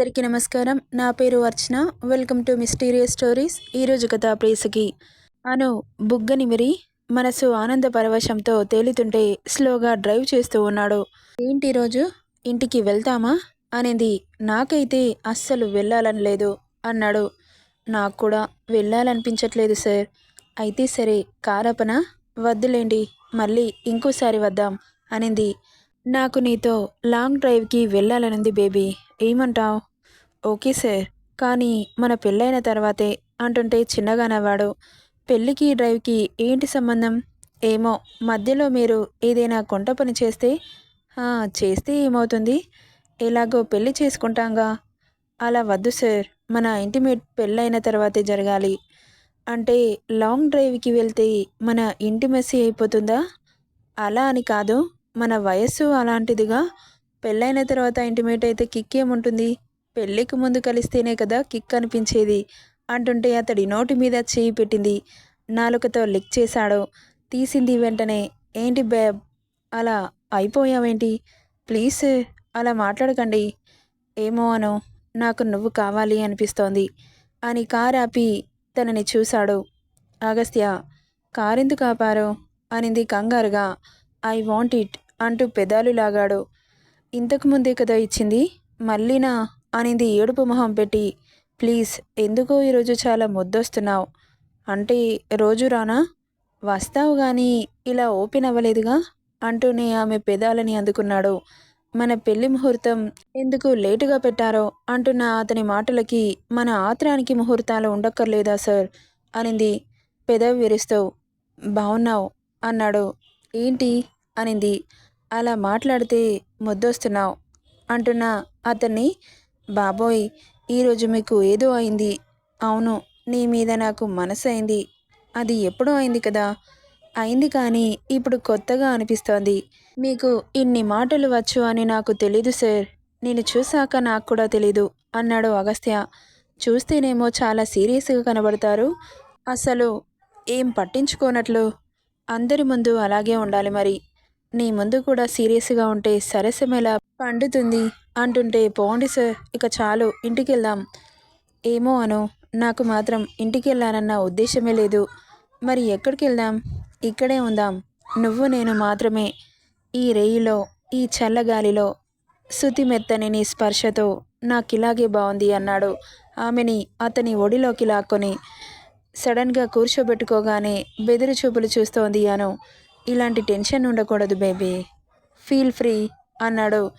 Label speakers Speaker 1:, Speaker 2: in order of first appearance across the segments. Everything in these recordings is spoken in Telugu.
Speaker 1: అందరికీ నమస్కారం. నా పేరు Archana. Welcome to mysterious stories. ఈరోజు కథ ప్రేసకి. అను బుగ్గని మరి మనసు ఆనంద పరవశంతో తేలుతుంటే స్లోగా డ్రైవ్ చేస్తూ ఉన్నాడు. ఏంటి రోజు? ఇంటికి వెళ్తామా? అనేది నాకైతే అస్సలు వెళ్ళాలని లేదు అన్నాడు. నాకు కూడా వెళ్ళాలనిపించట్లేదు సార్. అయితే సరే కారపన? వద్దులేండి మళ్ళీ ఇంకోసారి వద్దాం అనింది. నాకు నీతో లాంగ్ డ్రైవ్కి వెళ్ళాలనుంది బేబీ. ఏమంటావ్? Okay sir. కానీ మన పెళ్ళైన తర్వాతే అంటుంటే చిన్నగా నవ్వాడు పెళ్ళికి డ్రైవ్కి ఏంటి సంబంధం? ఏమో మధ్యలో మీరు ఏదైనా కొంట పని చేస్తే? చేస్తే ఏమవుతుంది? ఎలాగో పెళ్ళి చేసుకుంటాంగా? అలా వద్దు సార్. మన ఇంటిమేట్ పెళ్ళైన తర్వాతే జరగాలి. అంటే లాంగ్ డ్రైవ్కి వెళ్తే మన ఇంటిమెస్సీ అయిపోతుందా? అలా అని కాదు. మన వయస్సు అలాంటిదిగా. పెళ్ళైన తర్వాత ఇంటిమేట్ అయితే కిక్ ఏముంటుంది పెళ్ళికి ముందు కలిస్తేనే కదా కిక్ అనిపించేది అంటుంటే అతడి నోటి మీద చేయి పెట్టింది. నాలుకతో లిక్ చేశాడు. తీసింది వెంటనే ఏంటి బేబ్ అలా అయిపోయావేంటి? ప్లీజ్ అలా మాట్లాడకండి. ఏమో అను నాకు నువ్వు కావాలి అనిపిస్తోంది అని కార్ ఆపి తనని చూశాడు. అగస్త్య కారెందుకు ఆపారు? అనింది కంగారుగా. ఐ వాంట్ ఇట్ అంటూ పెదాలు లాగాడు. ఇంతకు ముందే కదా ఇచ్చింది మళ్ళీనా అనింది ఏడుపు మొహం పెట్టి. ప్లీజ్ ఎందుకో ఈరోజు చాలా ముద్దొస్తున్నావు? అంటే రోజు రానా? వస్తావు కానీ ఇలా ఓపెన్ అవ్వలేదుగా? అంటూనే ఆమె పెదాలని అందుకున్నాడు. మన పెళ్ళి ముహూర్తం ఎందుకు లేటుగా పెట్టారో? అంటున్న అతని మాటలకి మన ఆత్రానికి ముహూర్తాలు ఉండక్కర్లేదా సార్? అనింది. పెదవి విరుస్తావు. బాగున్నావు అన్నాడు. ఏంటి? అనింది. అలా మాట్లాడితే ముద్దొస్తున్నావు అంటున్న అతన్ని బాబోయ్ ఈరోజు మీకు ఏదో అయింది. అవును నీ మీద నాకు మనసు అయింది. అది ఎప్పుడో అయింది కదా. అయింది కానీ ఇప్పుడు కొత్తగా అనిపిస్తోంది. మీకు ఇన్ని మాటలు వచ్చు అని నాకు తెలీదు సార్. నేను చూశాక నాకు కూడా తెలీదు అన్నాడు అగస్త్య. చూస్తేనేమో చాలా సీరియస్గా కనబడతారు. అసలు ఏం పట్టించుకోనట్లు? అందరి ముందు అలాగే ఉండాలి మరి. నీ ముందు కూడా సీరియస్గా ఉంటే సరసమేలా పండుతుంది. అంటుంటే పోండి సార్ ఇక చాలు ఇంటికి వెళ్దాం ఏమో అను నాకు మాత్రం ఇంటికి వెళ్ళానన్న ఉద్దేశమే లేదు. మరి ఎక్కడికి వెళ్దాం ఇక్కడే ఉందాం. నువ్వు నేను మాత్రమే. ఈ రేయిలో ఈ చల్లగాలిలో శృతి మెత్తని నీ స్పర్శతో నాకిలాగే బాగుంది అన్నాడు. ఆమెని అతని ఒడిలోకి లాక్కొని సడన్గా కూర్చోబెట్టుకోగానే బెదిరి చూపులు చూస్తోంది అను. ఇలాంటి టెన్షన్ ఉండకూడదు బేబీ. Feel free. అన్నాడు.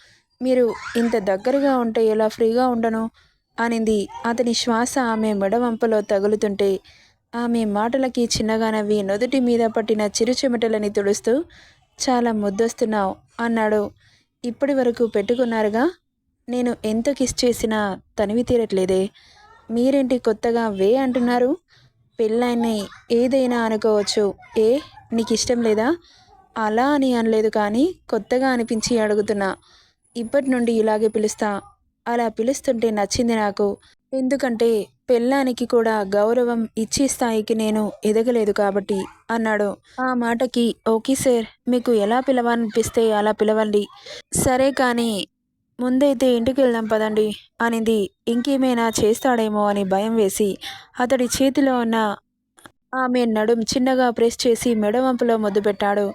Speaker 1: మీరు ఇంత దగ్గరగా ఉంటే ఎలా ఫ్రీగా ఉండను? అనింది. అతని శ్వాస ఆమె మెడవంపలో తగులుతుంటే ఆమె మాటలకి చిన్నగా నవ్వి నుదుటి మీద పట్టిన చిరు చెమటలని తుడుస్తూ చాలా ముద్దొస్తున్నావు అన్నాడు. ఇప్పటి వరకు పెట్టుకున్నారుగా? నేను ఎంత కిస్ చేసినా తనివి తీరట్లేదే. మీరేంటి కొత్తగా వే అంటున్నారు? పెళ్ళాన్ని ఏదైనా అనుకోవచ్చు. ఏ? నీకు ఇష్టం లేదా? అలా అని అనలేదు కానీ కొత్తగా అనిపించి అడుగుతున్నా. ఇప్పటి నుండి ఇలాగే పిలుస్తా. అలా పిలుస్తుంటే నచ్చింది నాకు. ఎందుకంటే పెళ్ళానికి కూడా గౌరవం ఇచ్చే స్థాయికి నేను ఎదగలేదు కాబట్టి అన్నాడు. ఆ మాటకి ఓకే సార్ మీకు ఎలా పిలవనిపిస్తే అలా పిలవండి. సరే కానీ ముందైతే ఇంటికి వెళ్దాం పదండి అనింది. ఇంకేమైనా చేస్తాడేమో అని భయం వేసి అతడి చేతిలో ఉన్న ఆమె నడుం చిన్నగా ప్రెస్ చేసి మెడవంపులో ముద్దు పెట్టాడు.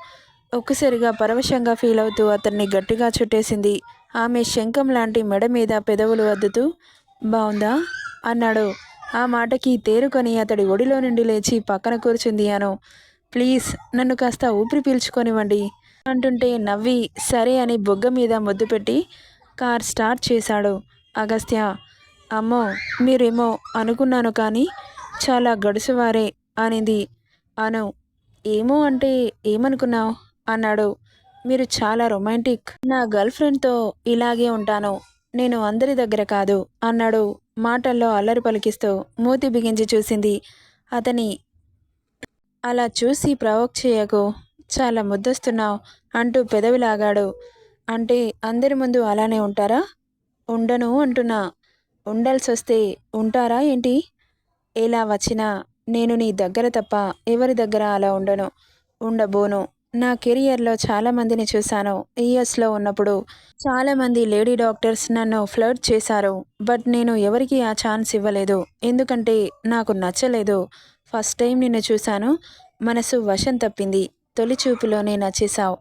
Speaker 1: ఒక్కసారిగా పరవశంగా ఫీల్ అవుతూ అతన్ని గట్టిగా చుట్టేసింది. ఆమె శంఖం లాంటి మెడ మీద పెదవులు అద్దుతూ బావుందా? అన్నాడు. ఆ మాటకి తేరుకొని అతడి ఒడిలో నుండి లేచి పక్కన కూర్చుంది అను. ప్లీజ్ నన్ను కాస్త ఊపిరి పీల్చుకొనివ్వండి అంటుంటే నవ్వి సరే అని బొగ్గ మీద ముద్దు పెట్టి కార్ స్టార్ట్ చేశాడు. అగస్త్య అమ్మో మీరేమో అనుకున్నాను కానీ చాలా గడుసువారే అనింది అను. ఏమో అంటే ఏమనుకున్నావు? అన్నాడు. మీరు చాలా రొమాంటిక్. నా గర్ల్ ఫ్రెండ్తో ఇలాగే ఉంటాను. నేను అందరి దగ్గర కాదు అన్నాడు. మాటల్లో అల్లరి పలికిస్తూ మూతి బిగించి చూసింది. అతని అలా చూసి ప్రవోక్ చేయకు. చాలా ముద్దొస్తున్నావు అంటూ పెదవి లాగాడు అంటే అందరి ముందు అలానే ఉంటారా? ఉండను అంటున్నా. ఉండాల్సి వస్తే ఉంటారా ఏంటి? ఎలా వచ్చినా నేను నీ దగ్గర తప్ప ఎవరి దగ్గర అలా ఉండను. ఉండబోను. నా కెరియర్లో చాలామందిని చూశాను. ఈఎస్లో ఉన్నప్పుడు చాలామంది లేడీ డాక్టర్స్ నన్ను ఫ్లర్ట్ చేశారు. బట్ నేను ఎవరికి ఆ ఛాన్స్ ఇవ్వలేదు. ఎందుకంటే నాకు నచ్చలేదు. ఫస్ట్ టైం నిన్ను చూశాను. మనసు వశం తప్పింది. తొలి చూపులోనే నచ్చేశావు.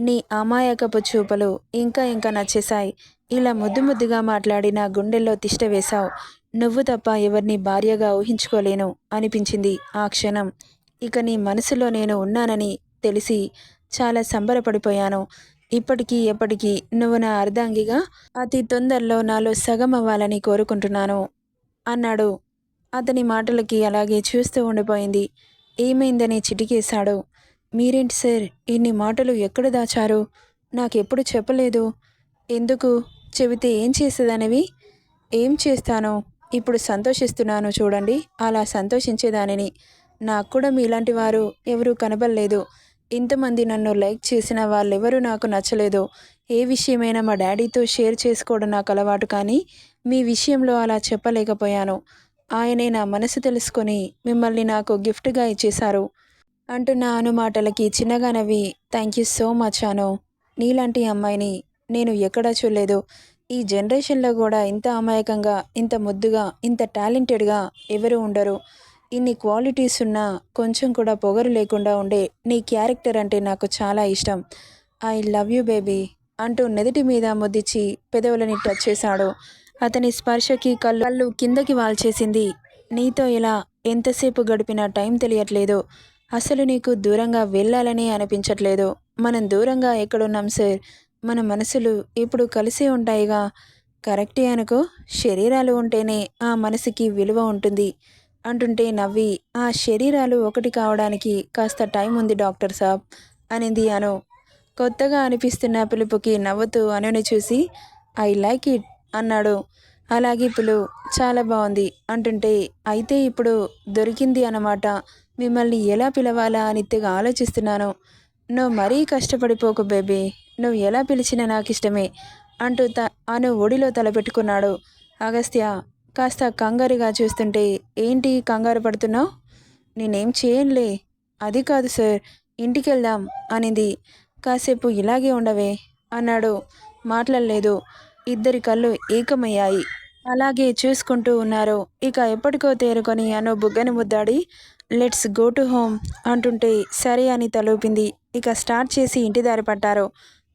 Speaker 1: నీ అమాయకపు చూపులు ఇంకా ఇంకా నచ్చేశాయి. ఇలా ముద్దు ముద్దుగా మాట్లాడి నా గుండెల్లో తిష్ట వేశావు. నువ్వు తప్ప ఎవరిని భార్యగా ఊహించుకోలేను అనిపించింది ఆ క్షణం. ఇక నీ మనసులో నేను ఉన్నానని తెలిసి చాలా సంబరపడిపోయాను. ఇప్పటికీ ఎప్పటికీ నువ్వు నా అర్ధాంగిగా అతి తొందరలో నాలో సగం అవ్వాలని కోరుకుంటున్నాను అన్నాడు. అతని మాటలకి అలాగే చూస్తూ ఉండిపోయింది. ఏమైందని చిటికేశాడు. మీరేంటి సార్ ఇన్ని మాటలు ఎక్కడ దాచారు? నాకెప్పుడు చెప్పలేదు. ఎందుకు? చెబితే ఏం చేసేదనేవి? ఏం చేస్తాను? ఇప్పుడు సంతోషిస్తున్నాను చూడండి. అలా సంతోషించేదానిని. నాకు కూడా మీలాంటి వారు ఎవరూ కనబడలేదు. ఇంతమంది నన్ను లైక్ చేసిన వాళ్ళెవరూ నాకు నచ్చలేదు. ఏ విషయమైనా మా డాడీతో షేర్ చేసుకోవడం నాకు అలవాటు కానీ మీ విషయంలో అలా చెప్పలేకపోయాను. ఆయనే నా మనసు తెలుసుకొని మిమ్మల్ని నాకు గిఫ్ట్గా ఇచ్చేశారు. అంటున్న అనుమాటలకి చిన్నగా నవ్వి thank you so much Anu. నీలాంటి అమ్మాయిని నేను ఎక్కడా చూడలేదు. ఈ జనరేషన్లో కూడా ఇంత అమాయకంగా ఇంత ముద్దుగా ఇంత టాలెంటెడ్గా ఎవరు ఉండరు. ఇన్ని క్వాలిటీస్ ఉన్నా కొంచెం కూడా పొగరు లేకుండా ఉండే నీ క్యారెక్టర్ అంటే నాకు చాలా ఇష్టం. ఐ లవ్ యూ బేబీ అంటూ నెదిటి మీద ముద్దిచ్చి పెదవులని టచ్ చేశాడు. అతని స్పర్శకి కళ్ళు కళ్ళు కిందకి వాల్చేసింది. నీతో ఇలా ఎంతసేపు గడిపిన టైం తెలియట్లేదు. అసలు నీకు దూరంగా వెళ్ళాలని అనిపించట్లేదు. మనం దూరంగా ఎక్కడున్నాం సార్ మన మనసులు ఇప్పుడు కలిసే ఉంటాయిగా? కరెక్టే అనుకో శరీరాలు ఉంటేనే ఆ మనసుకి విలువ ఉంటుంది. అంటుంటే నవ్వి ఆ శరీరాలు ఒకటి కావడానికి కాస్త టైం ఉంది డాక్టర్ సాబ్ అనింది అను. కొత్తగా అనిపిస్తున్న పిలుపుకి నవ్వుతూ అనుని చూసి ఐ లైక్ ఇట్ అన్నాడు. అలాగే పిలు చాలా బాగుంది అంటుంటే అయితే ఇప్పుడు దొరికింది అన్నమాట. మిమ్మల్ని ఎలా పిలవాలా అని తెగ ఆలోచిస్తున్నాను. నువ్వు మరీ కష్టపడిపోకు బేబీ. నువ్వు ఎలా పిలిచినా నాకు ఇష్టమే అంటూ త అను ఒడిలో తలపెట్టుకున్నాడు. అగస్త్య కాస్త కంగారుగా చూస్తుంటే ఏంటి కంగారు పడుతున్నావు? నేనేం చేయనులే. అది కాదు సార్ ఇంటికి వెళ్దాం అనింది. కాసేపు ఇలాగే ఉండవే అన్నాడు. మాట్లాడలేదు. ఇద్దరి కళ్ళు ఏకమయ్యాయి. అలాగే చూసుకుంటూ ఉన్నారు. ఇక ఎప్పటికో తేరుకొని అను బుగ్గని ముద్దాడి లెట్స్ గో టు హోమ్ అంటుంటే సరే అని తలూపింది. ఇక స్టార్ట్ చేసి ఇంటి దారి పట్టారు.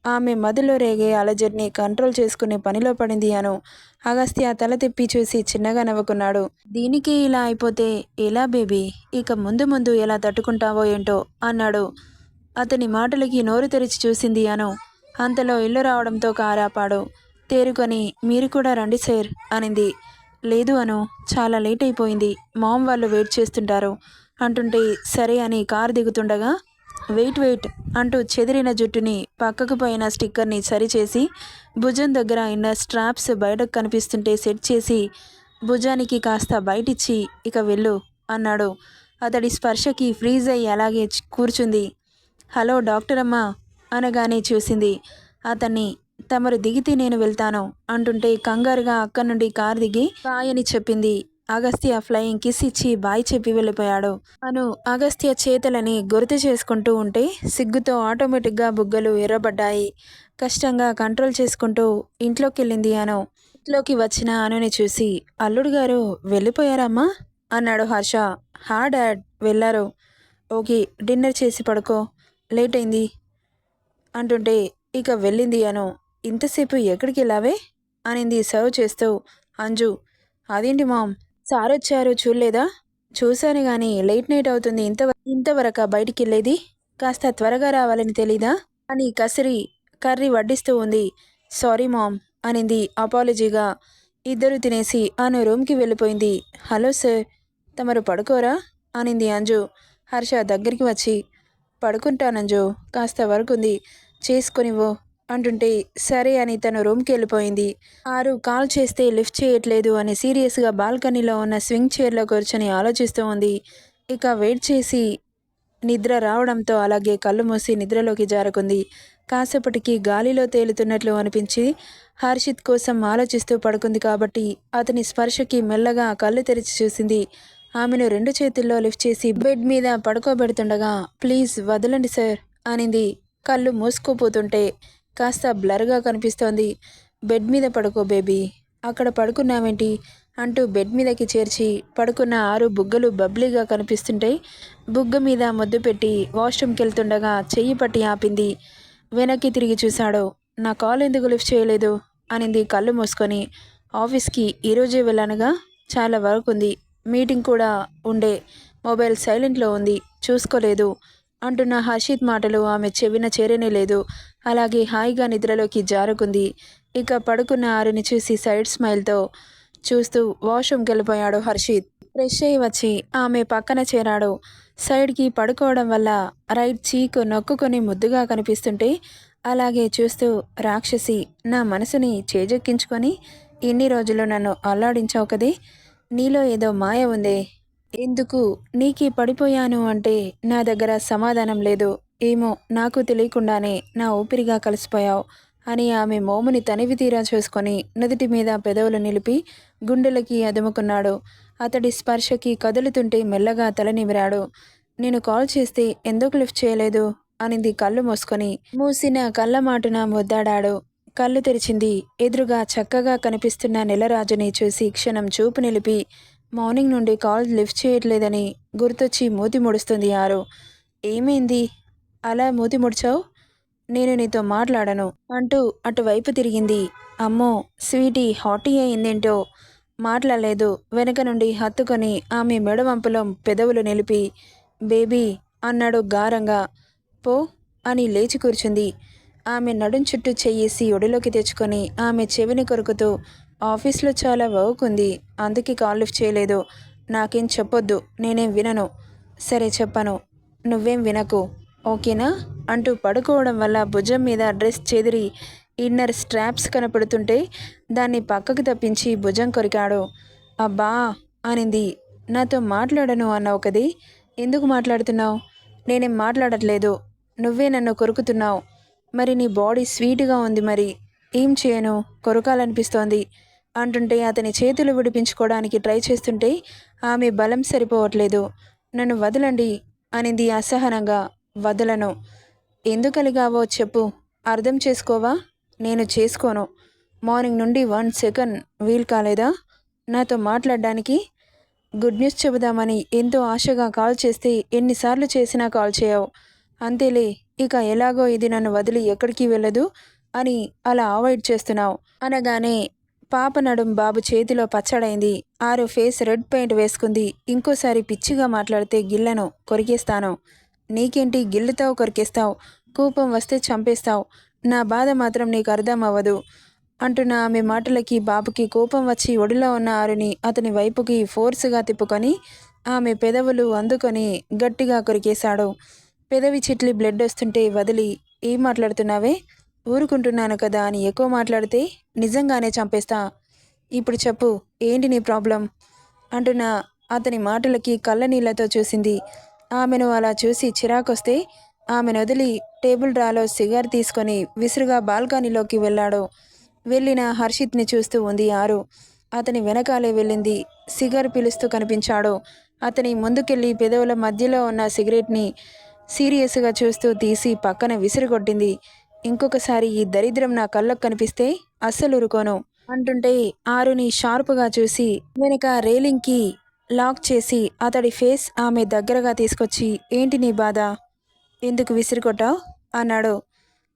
Speaker 1: ఆమె మదిలో రేగే అలజడిని కంట్రోల్ చేసుకునే పనిలో పడింది అను. అగస్త్య తల తిప్పి చూసి చిన్నగా నవ్వుకున్నాడు. దీనికి ఇలా అయిపోతే ఎలా బేబీ? ఇక ముందు ముందు ఎలా తట్టుకుంటావో ఏంటో అన్నాడు. అతని మాటలకి నోరు తెరిచి చూసింది అను. అంతలో ఇల్లు రావడంతో కారాపాడు తేరుకొని మీరు కూడా రండి సార్ అనింది. లేదు అను చాలా లేట్ అయిపోయింది. మామ్ వాళ్ళు వెయిట్ చేస్తుంటారు. అంటుంటే సరే అని కారు దిగుతుండగా వెయిట్ వెయిట్ అంటూ చెదిరిన జుట్టుని పక్కకు పోయిన స్టిక్కర్ని సరిచేసి భుజం దగ్గర అయిన స్ట్రాప్స్ బయటకు కనిపిస్తుంటే సెట్ చేసి భుజానికి కాస్త బయటిచ్చి ఇక వెళ్ళు అన్నాడు. అతడి స్పర్శకి ఫ్రీజ్ అయ్యి అలాగే కూర్చుంది. హలో డాక్టర్ అమ్మా అనగానే చూసింది. అతన్ని తమరు దిగితే నేను వెళ్తాను అంటుంటే కంగారుగా అక్కడి నుండి కారు దిగి బాయ్ అని చెప్పింది. అగస్త్య ఫ్లయింగ్ కిస్ ఇచ్చి బాయ్ చెప్పి వెళ్ళిపోయాడు. అను అగస్త్య చేతులని గుర్తు చేసుకుంటూ ఉంటే సిగ్గుతో ఆటోమేటిక్గా బుగ్గలు ఎర్రబడ్డాయి. కష్టంగా కంట్రోల్ చేసుకుంటూ ఇంట్లోకి వెళ్ళింది అను. ఇంట్లోకి వచ్చిన అనుని చూసి అల్లుడు గారు వెళ్ళిపోయారమ్మా? అన్నాడు హర్ష. హా డాడ్ వెళ్ళారు. ఓకే డిన్నర్ చేసి పడుకో. లేట్ అయింది. అంటుంటే ఇక వెళ్ళింది అను. ఇంతసేపు ఎక్కడికి వెళ్ళావే? అనింది సర్వ్ చేస్తూ. అంజు అదేంటి మామ్? సార్ వచ్చారు చూడలేదా? చూశాను కానీ లేట్ నైట్ అవుతుంది. ఇంత ఇంతవరకు బయటికి వెళ్ళేది కాస్త త్వరగా రావాలని తెలీదా? అని కసిరి కర్రీ వడ్డిస్తూ ఉంది. సారీ మామ్ అనింది అపాలజీగా. ఇద్దరు తినేసి అను రూమ్కి వెళ్ళిపోయింది. హలో సార్ తమరు పడుకోరా? అనింది అంజు. హర్ష దగ్గరికి వచ్చి పడుకుంటానంజు కాస్త వర్క్ ఉంది. చేసుకొనివ్వు. అంటుంటే సరే అని తన రూమ్కి వెళ్ళిపోయింది ఆరు కాల్ చేస్తే లిఫ్ట్ చేయట్లేదు అని సీరియస్గా బాల్కనీలో ఉన్న స్వింగ్ చైర్లో కూర్చొని ఆలోచిస్తూ ఉంది. ఇక వెయిట్ చేసి నిద్ర రావడంతో అలాగే కళ్ళు మూసి నిద్రలోకి జారుకుంది. కాసేపటికి గాలిలో తేలుతున్నట్లు అనిపించి హర్షిత్ కోసం ఆలోచిస్తూ పడుకుంది కాబట్టి అతని స్పర్శకి మెల్లగా కళ్ళు తెరిచి చూసింది. ఆమెను రెండు చేతుల్లో లిఫ్ట్ చేసి బెడ్ మీద పడుకోబెడుతుండగా ప్లీజ్ వదలండి సార్ అనింది. కళ్ళు మూసుకుపోతుంటే కాస్త బ్లర్గా కనిపిస్తోంది. బెడ్ మీద పడుకో బేబీ. అక్కడ పడుకున్నావేంటి? అంటూ బెడ్ మీదకి చేర్చి పడుకున్న ఆరు బుగ్గలు బబ్లీగా కనిపిస్తుంటాయి బుగ్గ మీద ముద్దు పెట్టి వాష్రూమ్కి వెళ్తుండగా చెయ్యి పట్టి ఆపింది. వెనక్కి తిరిగి చూశాడు. నా కాల్ ఎందుకు లిఫ్ట్ చేయలేదు? అనింది కళ్ళు మూసుకొని. ఆఫీస్కి ఈరోజే వెళ్ళానుగా? చాలా వర్క్ ఉంది. మీటింగ్ కూడా ఉండే. మొబైల్ సైలెంట్లో ఉంది. చూసుకోలేదు. అంటున్న హర్షిత్ మాటలు ఆమె చెవిన చేరనే లేదు. అలాగే హాయిగా నిద్రలోకి జారుకుంది. ఇక పడుకున్న ఆరుని చూసి సైడ్ స్మైల్తో చూస్తూ వాష్రూమ్కి వెళ్ళిపోయాడు హర్షిత్. ఫ్రెష్ అయ్యి వచ్చి ఆమె పక్కన చేరాడు. సైడ్కి పడుకోవడం వల్ల రైట్ చీకు నొక్కుకొని ముద్దుగా కనిపిస్తుంటే అలాగే చూస్తూ రాక్షసి నా మనసుని చేజెక్కించుకొని ఇన్ని రోజులు నన్ను అల్లాడించావు కదే? నీలో ఏదో మాయ ఉందే. ఎందుకు? నీకి పడిపోయాను అంటే నా దగ్గర సమాధానం లేదు. ఏమో నాకు తెలియకుండానే నా ఊపిరిగా కలిసిపోయావు అని ఆమె మోముని తనివి తీరా చూసుకొని నుదుటి మీద పెదవులు నిలిపి గుండెలకి అదుముకున్నాడు. అతడి స్పర్శకి కదులుతుంటే మెల్లగా తలనివిరాడు నేను కాల్ చేస్తే ఎందుకు లిఫ్ట్ చేయలేదు? అనింది కళ్ళు మూసుకొని. మూసిన కళ్ళ మాటున ముద్దాడాడు. కళ్ళు తెరిచింది ఎదురుగా చక్కగా కనిపిస్తున్న నెలరాజుని చూసి క్షణం చూపు నిలిపి మార్నింగ్ నుండి కాల్ లిఫ్ట్ చేయట్లేదని గుర్తొచ్చి మూతి ముడుస్తుంది ఆరు ఏమైంది? అలా మూతి ముడిచావు? నేను నీతో మాట్లాడను అంటూ అటువైపు తిరిగింది. అమ్మో స్వీటీ హాటీ అయిందేంటో? మాట్లాడలేదు. వెనక నుండి హత్తుకొని ఆమె మెడవంపులో పెదవులు నిలిపి బేబీ అన్నాడు గారంగా. పో అని లేచి కూర్చుంది. ఆమె నడుం చుట్టూ చెయ్యేసి ఒడిలోకి తెచ్చుకొని ఆమె చెవిని కొరుకుతూ ఆఫీస్లో చాలా వర్క్ ఉంది. అందుకే కాల్ లిఫ్ట్ చేయలేదు. నాకేం చెప్పొద్దు. నేనేం వినను. సరే చెప్పను. నువ్వేం వినకు. ఓకేనా? అంటూ పడుకోవడం వల్ల భుజం మీద డ్రెస్ చెదిరి ఇన్నర్ స్ట్రాప్స్ కనపడుతుంటే దాన్ని పక్కకు తప్పించి భుజం కొరికాడు. అబ్బా! అనింది. నాతో మాట్లాడను అన్నావు ఒకది. ఎందుకు మాట్లాడుతున్నావు? నేనేం మాట్లాడట్లేదు. నువ్వే నన్ను కొరుకుతున్నావు. మరి నీ బాడీ స్వీట్గా ఉంది మరి. ఏం చేయను? కొరకాలనిపిస్తోంది. అంటుంటే అతని చేతులు విడిపించుకోవడానికి ట్రై చేస్తుంటే ఆమె బలం సరిపోవట్లేదు. నన్ను వదలండి అనింది అసహనంగా. వదలను. ఎందుకలిగావో చెప్పు. అర్థం చేసుకోవా? నేను చేసుకోను. మార్నింగ్ నుండి వన్ సెకండ్ వీల్ కాలేదా? నాతో మాట్లాడడానికి గుడ్ న్యూస్ చెబుదామని ఎంతో ఆశగా కాల్ చేస్తే ఎన్నిసార్లు చేసినా కాల్ చేయవు. అంతేలే ఇక ఎలాగో ఇది నన్ను వదిలి ఎక్కడికి వెళ్ళదు అని అలా అవాయిడ్ చేస్తున్నావు. అనగానే పాప నడుం బాబు చేతిలో పచ్చడైంది. ఆరు ఫేస్ రెడ్ పెయింట్ వేసుకుంది. ఇంకోసారి పిచ్చిగా మాట్లాడితే గిల్లను కొరికేస్తాను. నీకేంటి గిల్లుతావు కొరికేస్తావు? కోపం వస్తే చంపేస్తావు. నా బాధ మాత్రం నీకు అర్థం అవ్వదు అంటున్న ఆమె మాటలకి బాబుకి కోపం వచ్చి ఒడిలో ఉన్న ఆరుని అతని వైపుకి ఫోర్స్గా తిప్పుకొని ఆమె పెదవులు అందుకొని గట్టిగా కొరికేశాడు. పెదవి చిట్లి బ్లడ్ వస్తుంటే వదిలి ఏం మాట్లాడుతున్నావే? ఊరుకుంటున్నాను కదా అని ఎక్కువ మాట్లాడితే నిజంగానే చంపేస్తా. ఇప్పుడు చెప్పు ఏంటి నీ ప్రాబ్లం? అంటున్న అతని మాటలకి కళ్ళనీళ్ళతో చూసింది. ఆమెను అలా చూసి చిరాకొస్తే ఆమెను వదిలి టేబుల్ డ్రాలో సిగార్ తీసుకొని విసురుగా బాల్కనీలోకి వెళ్ళాడు. వెళ్ళిన హర్షిత్ని చూస్తూ ఉంది ఆరు. అతని వెనకాలే వెళ్ళింది. సిగర్ పిలుస్తూ కనిపించాడు. అతని ముందుకెళ్ళి పెదవుల మధ్యలో ఉన్న సిగరెట్ని సీరియస్గా చూస్తూ తీసి పక్కన విసిరిగొట్టింది. ఇంకొకసారి ఈ దరిద్రం నా కళ్ళకు కనిపిస్తే అస్సలు ఉరుకోను అంటుంటే ఆరుని షార్ప్గా చూసి వెనుక రేలింగ్కి లాక్ చేసి అతడి ఫేస్ ఆమె దగ్గరగా తీసుకొచ్చి ఏంటి నీ బాధ? ఎందుకు విసిరికొట్టావు? అన్నాడు.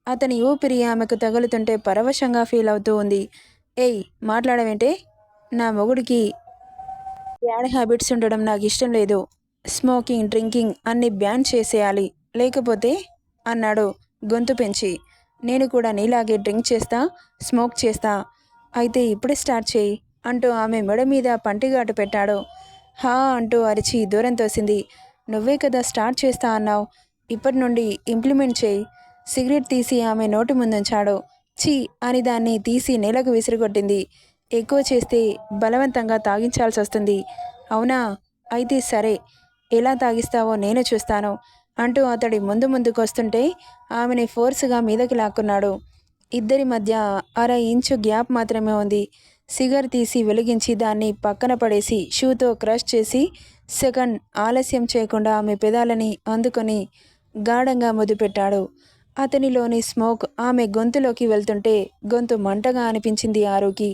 Speaker 1: అతని ఊపిరి ఆమెకు తగులుతుంటే పరవశంగా ఫీల్ అవుతూ ఉంది. ఏయ్ మాట్లాడవేంటే? నా మొగుడికి బ్యాడ్ హ్యాబిట్స్ ఉండడం నాకు ఇష్టం లేదు. స్మోకింగ్ డ్రింకింగ్ అన్ని బ్యాన్ చేసేయాలి. లేకపోతే అన్నాడు గొంతు పెంచి. నేను కూడా నీలాగే డ్రింక్ చేస్తా స్మోక్ చేస్తా. అయితే ఇప్పుడే స్టార్ట్ చేయి అంటూ ఆమె మెడ మీద పంటిగాటు పెట్టాడు. హా అంటూ అరిచి దూరం తోసింది. నువ్వే కదా స్టార్ట్ చేస్తా అన్నావు ఇప్పటి నుండి ఇంప్లిమెంట్ చేయి. సిగరెట్ తీసి ఆమె నోటి ముందుంచాడు. ఛీ అని దాన్ని తీసి నేలకు విసిరిగొట్టింది. ఎక్కువ చేస్తే బలవంతంగా తాగించాల్సి వస్తుంది అవునా? అయితే సరే ఎలా తాగిస్తావో నేను చూస్తాను. అంటూ అతడి ముందు ముందుకు వస్తుంటే ఆమెని ఫోర్స్గా మీదకి లాక్కున్నాడు. ఇద్దరి మధ్య అర ఇంచు గ్యాప్ మాత్రమే ఉంది. సిగర్ తీసి వెలిగించి దాన్ని పక్కన పడేసి షూతో క్రష్ చేసి సెకండ్ ఆలస్యం చేయకుండా ఆమె పెదాలని అందుకొని గాఢంగా ముద్దుపెట్టాడు అతనిలోని స్మోక్ ఆమె గొంతులోకి వెళ్తుంటే గొంతు మంటగా అనిపించింది ఆరుకి.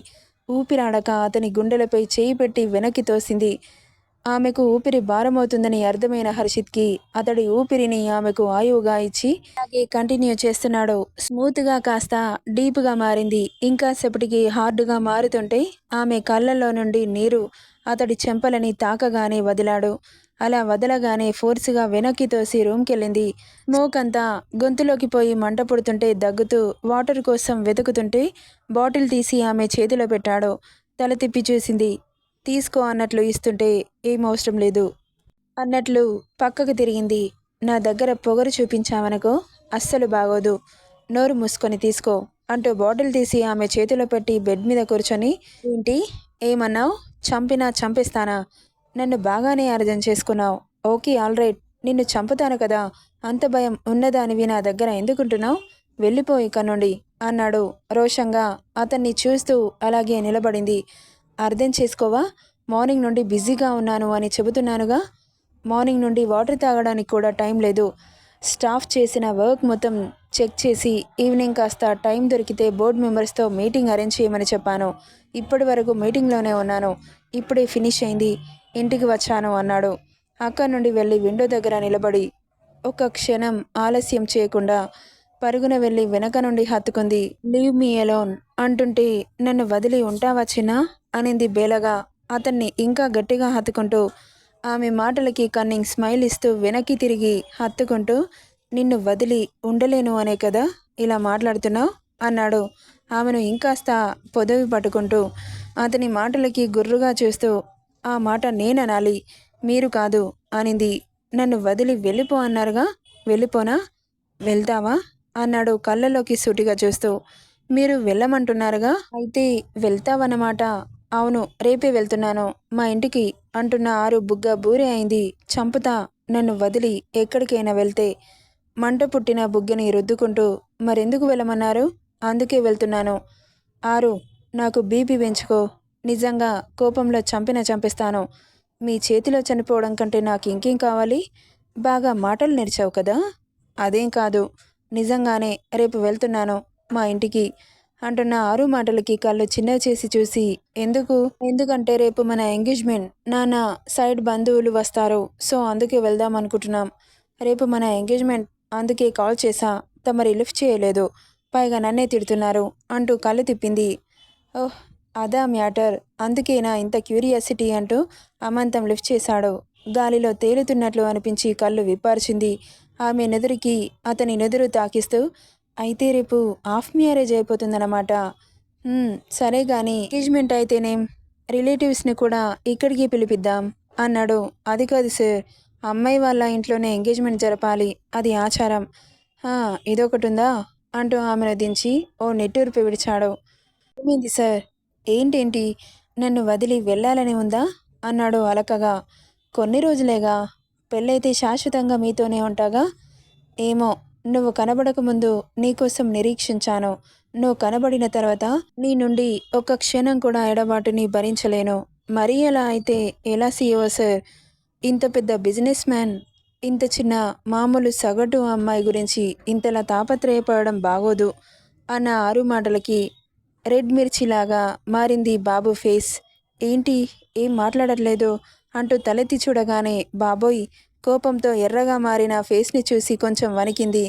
Speaker 1: ఊపిరాడక అతని గుండెలపై చేయి పెట్టి వెనక్కి తోసింది. ఆమెకు ఊపిరి భారమవుతుందని అర్థమైన హర్షిత్కి అతడి ఊపిరిని ఆమెకు ఆయువుగా ఇచ్చి అలాగే కంటిన్యూ చేస్తున్నాడు. స్మూత్గా కాస్త డీప్గా మారింది. ఇంకా సేపటికి హార్డ్గా మారుతుంటే ఆమె కళ్ళల్లో నుండి నీరు అతడి చెంపలని తాకగానే వదిలాడు. అలా వదలగానే ఫోర్స్గా వెనక్కి తోసి రూమ్కెళ్ళింది. స్మోక్ అంతా గొంతులోకి పోయి మంట పుడుతుంటే దగ్గుతూ వాటర్ కోసం వెతుకుతుంటే బాటిల్ తీసి ఆమె చేతిలో పెట్టాడు. తల తిప్పి చూసింది తీసుకో అన్నట్లు ఇస్తుంటే ఏం అవసరం లేదు. అన్నట్లు పక్కకు తిరిగింది. నా దగ్గర పొగరు చూపించావనుకో అస్సలు బాగోదు. నోరు మూసుకొని తీసుకో అంటూ బాటిల్ తీసి ఆమె చేతిలో పెట్టి బెడ్ మీద కూర్చొని ఏంటి? ఏమన్నావు? చంపినా చంపేస్తానా? నన్ను బాగానే అర్థం చేసుకున్నావు. Okay all right. నిన్ను చంపుతాను కదా. అంత భయం ఉన్నదానివి నా దగ్గర ఎందుకుంటున్నావు? వెళ్ళిపో ఇక నుండి అన్నాడు రోషంగా. అతన్ని చూస్తూ అలాగే నిలబడింది. అర్థం చేసుకోవా? మార్నింగ్ నుండి బిజీగా ఉన్నాను అని చెబుతున్నానుగా? మార్నింగ్ నుండి వాటర్ తాగడానికి కూడా టైం లేదు. స్టాఫ్ చేసిన వర్క్ మొత్తం చెక్ చేసి ఈవినింగ్ కాస్త టైం దొరికితే బోర్డ్ మెంబర్స్తో మీటింగ్ అరేంజ్ చేయమని చెప్పాను. ఇప్పటి వరకు మీటింగ్లోనే ఉన్నాను. ఇప్పుడే ఫినిష్ అయింది. ఇంటికి వచ్చాను అన్నాడు. అక్కడి నుండి వెళ్ళి విండో దగ్గర నిలబడి ఒక క్షణం ఆలస్యం చేయకుండా పరుగున వెళ్ళి వెనక నుండి హత్తుకుంది లీవ్ మీ ఎలోన్ అంటుంటే నన్ను వదిలి ఉంటావా చిన్నా? అనింది బేలగా. అతన్ని ఇంకా గట్టిగా హత్తుకుంటూ ఆమె మాటలకి కన్నింగ్ స్మైల్ ఇస్తూ వెనక్కి తిరిగి హత్తుకుంటూ నిన్ను వదిలి ఉండలేను అనే కదా ఇలా మాట్లాడుతున్నావు? అన్నాడు. ఆమెను ఇంకాస్త పొదవి పట్టుకుంటూ అతని మాటలకి గుర్రుగా చూస్తూ ఆ మాట నేననాలి మీరు కాదు అనింది. నన్ను వదిలి వెళ్ళిపో అన్నారుగా. వెళ్ళిపోనా? వెళ్తావా? అన్నాడు కళ్ళలోకి సూటిగా చూస్తూ. మీరు వెళ్ళమంటున్నారుగా? అయితే వెళ్తావన్నమాట అవును రేపే వెళ్తున్నాను. మా ఇంటికి అంటున్న ఆరు బుగ్గ బూరి అయింది. చంపుతా నన్ను వదిలి ఎక్కడికైనా వెళ్తే. మంట పుట్టిన బుగ్గని రుద్దుకుంటూ మరెందుకు వెళ్ళమన్నారు? అందుకే వెళ్తున్నాను. ఆరు నాకు బీపీ పెంచుకో. నిజంగా కోపంలో చంపిన చంపిస్తాను. మీ చేతిలో చనిపోవడం కంటే నాకు ఇంకేం కావాలి? బాగా మాటలు నేర్చావు కదా? అదేం కాదు. నిజంగానే రేపు వెళ్తున్నాను మా ఇంటికి. అంటున్న ఆరు మాటలకి కళ్ళు చిన్నవి చేసి చూసి ఎందుకు? ఎందుకంటే రేపు మన ఎంగేజ్మెంట్. నాన్న సైడ్ బంధువులు వస్తారు. సో అందుకే వెళ్దాం అనుకుంటున్నాం. రేపు మన ఎంగేజ్మెంట్. అందుకే కాల్ చేసా తమరి లిఫ్ట్ చేయలేదు. పైగా నన్నే తిడుతున్నారు అంటూ కళ్ళు తిప్పింది. ఓహ్ అదా మ్యాటర్. అందుకేనా ఇంత క్యూరియాసిటీ? అంటూ అమంతం లిఫ్ట్ చేశాడు. గాలిలో తేలుతున్నట్లు అనిపించి కళ్ళు విప్పార్చింది. ఆమె నెదురికి అతని నెదురు తాకిస్తూ అయితే రేపు హాఫ్ మ్యారేజ్ అయిపోతుందన్నమాట. సరే కానీ ఎంగేజ్మెంట్ అయితేనేం రిలేటివ్స్ని కూడా ఇక్కడికి పిలిపిద్దాం అన్నాడు. అది కాదు సార్ అమ్మాయి వాళ్ళ ఇంట్లోనే ఎంగేజ్మెంట్ జరపాలి అది ఆచారం. ఇదొకటి ఉందా అంటూ ఆమెను దించి ఓ నెట్టూర్పు విడిచాడు. ఏమైంది సార్? ఏంటేంటి? నన్ను వదిలి వెళ్ళాలని ఉందా? అన్నాడు అలకగా. కొన్ని రోజులేగా పెళ్ళైతే శాశ్వతంగా మీతోనే ఉంటాగా? ఏమో నువ్వు కనబడక ముందు నీకోసం నిరీక్షించాను. నువ్వు కనబడిన తర్వాత నీ నుండి ఒక్క క్షణం కూడా ఎడబాటుని భరించలేను. మరీ ఎలా అయితే ఎలా సీఓ సార్? ఇంత పెద్ద బిజినెస్ మ్యాన్ ఇంత చిన్న మామూలు సగటు అమ్మాయి గురించి ఇంతలా తాపత్రయపడడం బాగోదు అన్న ఆరు మాటలకి రెడ్ మిర్చిలాగా మారింది బాబు ఫేస్. ఏంటి? ఏం మాట్లాడట్లేదు? అంటూ తలెత్తి చూడగానే బాబోయ్ కోపంతో ఎర్రగా మారిన ఫేస్ని చూసి కొంచెం వణికింది.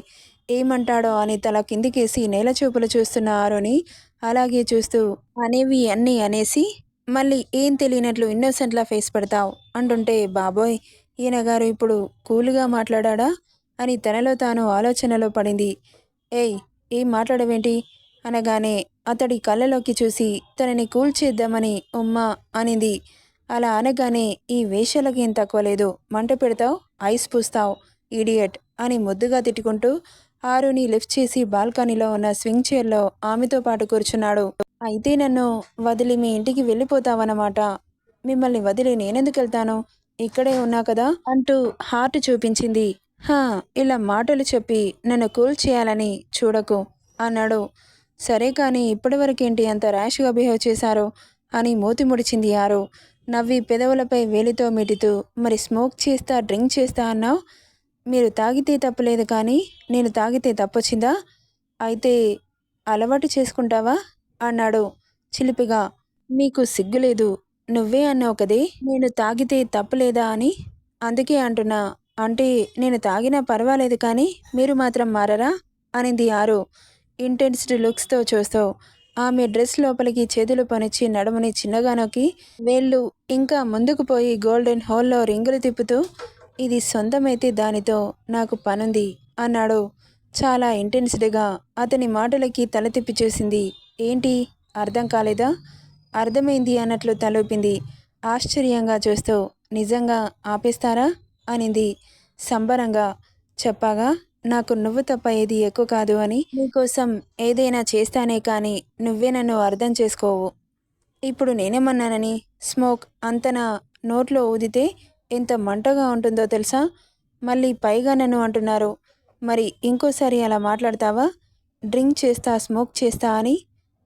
Speaker 1: ఏమంటాడో అని తల కిందికేసి నేల చూపులు చూస్తున్న ఆరుని అలాగే చూస్తూ అనేవి అన్నీ అనేసి మళ్ళీ ఏం తెలియనట్లు ఇన్నోసెంట్లా ఫేస్ పెడతావు అంటుంటే బాబోయ్ ఈయన గారు ఇప్పుడు కూల్గా మాట్లాడా అని తనలో తాను ఆలోచనలో పడింది. ఏయ్ ఏం మాట్లాడవేంటి అనగానే అతడి కళ్ళలోకి చూసి తనని కూల్ చేద్దామని ఉమ్మా అనింది. అలా అనగానే ఈ వేషాలకి ఏం తక్కువ లేదు. మంట పెడతావు ఐస్ పూస్తావు ఈడియట్ అని ముద్దుగా తిట్టుకుంటూ ఆరుని లిఫ్ట్ చేసి బాల్కనీలో ఉన్న స్వింగ్ చైర్లో ఆమెతో పాటు కూర్చున్నాడు. అయితే నన్ను వదిలి మీ ఇంటికి వెళ్ళిపోతావన్నమాట. మిమ్మల్ని వదిలి నేనెందుకు వెళ్తాను? ఇక్కడే ఉన్నా కదా? అంటూ హార్ట్ చూపించింది. హా ఇలా మాటలు చెప్పి నన్ను కూల్ చేయాలని చూడకు అన్నాడు. సరే కానీ ఇప్పటివరకేంటి అంత ర్యాష్గా బిహేవ్ చేశారు? అని మూతి ముడిచింది ఆరు. నవ్వి పెదవులపై వేలితో మెటుతూ మరి స్మోక్ చేస్తా డ్రింక్ చేస్తా అన్నావు? మీరు తాగితే తప్పలేదు కానీ నేను తాగితే తప్పొచ్చిందా? అయితే అలవాటు చేసుకుంటావా? అన్నాడు చిలిపిగా. నీకు సిగ్గులేదు. నువ్వే అన్నావు కదే నేను తాగితే తప్పలేదా అని? అందుకే అంటున్నా. అంటే నేను తాగినా పర్వాలేదు కానీ మీరు మాత్రం మారరా? అనింది ఆరు. ఇంటెన్స్డ్ లుక్స్తో చూస్తావు. ఆమె డ్రెస్ లోపలికి చేతులు పనిచ్చి నడుముని చిన్నగా నొక్కి వేళ్ళు ఇంకా ముందుకు పోయి గోల్డెన్ హోల్లో రింగులు తిప్పుతూ ఇది సొంతమైతే దానితో నాకు పనుంది అన్నాడు. చాలా ఇంటెన్స్డ్గా అతని మాటలకి తల తిప్పి చూసింది. ఏంటి? అర్థం కాలేదా? అర్థమైంది అన్నట్లు తలూపింది. ఆశ్చర్యంగా చూస్తూ నిజంగా ఆపేస్తారా? అనింది సంబరంగా. చెప్పాగా? నాకు నువ్వు తప్ప ఏది ఎక్కువ కాదు అని నీకోసం ఏదైనా చేస్తానే కానీ నువ్వే నన్ను అర్థం చేసుకోవు. ఇప్పుడు నేనేమన్నానని స్మోక్ అంతన నోట్లో ఊదితే ఎంత మంటగా ఉంటుందో తెలుసా? మళ్ళీ పైగా నన్ను అంటున్నారు. మరి ఇంకోసారి అలా మాట్లాడతావా? డ్రింక్ చేస్తా స్మోక్ చేస్తా అని?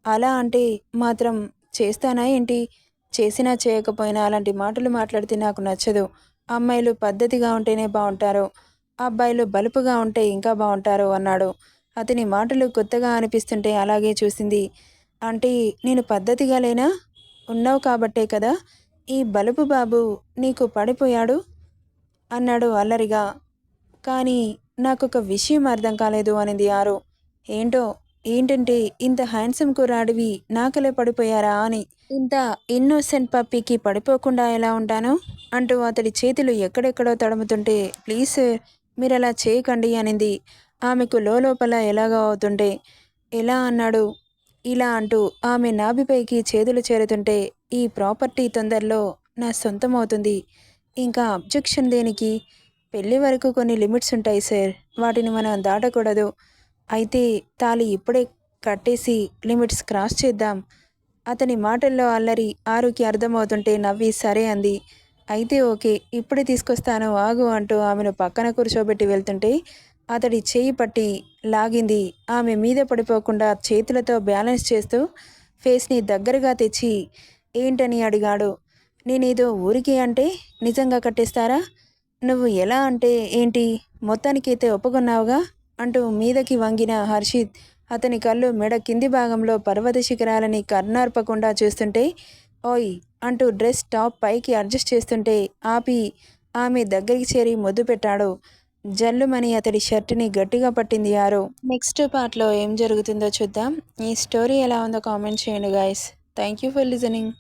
Speaker 1: అలా అంటే మాత్రం చేస్తానా ఏంటి? చేసినా చేయకపోయినా అలాంటి మాటలు మాట్లాడితే నాకు నచ్చదు. అమ్మాయిలు పద్ధతిగా ఉంటేనే బాగుంటారు. అబ్బాయిలు బలుపుగా ఉంటే ఇంకా బాగుంటారు అన్నాడు. అతని మాటలు కొత్తగా అనిపిస్తుంటే అలాగే చూసింది. అంటే నేను పద్ధతిగా లేనా? ఉన్నావు కాబట్టే కదా. ఈ బలుపు బాబు నీకు పడిపోయాడు? అన్నాడు అల్లరిగా. కానీ నాకొక విషయం అర్థం కాలేదు అనింది ఆరు. ఏంటో? ఏంటంటే ఇంత హ్యాండ్సమ్ కుర్రాడివి నాకలే పడిపోయారా అని. ఇంత ఇన్నోసెంట్ పప్పీకి పడిపోకుండా ఎలా ఉంటాను? అంటూ అతడి చేతులు ఎక్కడెక్కడో తడుముతుంటే ప్లీజ్ మీరలా మీరు అలా చేయకండి అనింది. ఆమెకు లోపల ఎలాగో అవుతుంటే ఎలా అన్నాడు? ఇలా అంటూ ఆమె నాభిపైకి చేతులు చేరుతుంటే ఈ ప్రాపర్టీ తొందరలో నా సొంతం అవుతుంది ఇంకా అబ్జెక్షన్ దేనికి? పెళ్ళి వరకు కొన్ని లిమిట్స్ ఉంటాయి సార్. వాటిని మనం దాటకూడదు. అయితే తాళి ఇప్పుడే కట్టేసి లిమిట్స్ క్రాస్ చేద్దాం. అతని మాటల్లో అల్లరి ఆరుకి అర్థమవుతుంటే నవ్వి సరే అంది. అయితే ఓకే ఇప్పుడే తీసుకొస్తాను ఆగు అంటూ ఆమెను పక్కన కూర్చోబెట్టి వెళ్తుంటే అతడి చేయి పట్టి లాగింది. ఆమె మీద పడిపోకుండా చేతులతో బ్యాలెన్స్ చేస్తూ ఫేస్ని దగ్గరగా తెచ్చి ఏంటని అడిగాడు. నేనేదో ఊరికి అంటే నిజంగా కట్టేస్తారా? నువ్వు ఎలా అంటే ఏంటి? మొత్తానికైతే ఒప్పుకున్నావుగా? అంటూ మీదకి వంగిన హర్షిత్ అతని కళ్ళు మెడ కింది భాగంలో పర్వత శిఖరాలని కర్ణార్పకుండా చూస్తుంటే ఓయ్ అంటూ డ్రెస్ టాప్ పైకి అడ్జస్ట్ చేస్తుంటే ఆపి ఆమె దగ్గరికి చేరి ముద్దు పెట్టాడు. జల్లుమని అతడి షర్ట్ని గట్టిగా పట్టింది యారో నెక్స్ట్ పార్ట్లో ఏం జరుగుతుందో చూద్దాం. ఈ స్టోరీ ఎలా ఉందో కామెంట్ చేయండి guys thank you for listening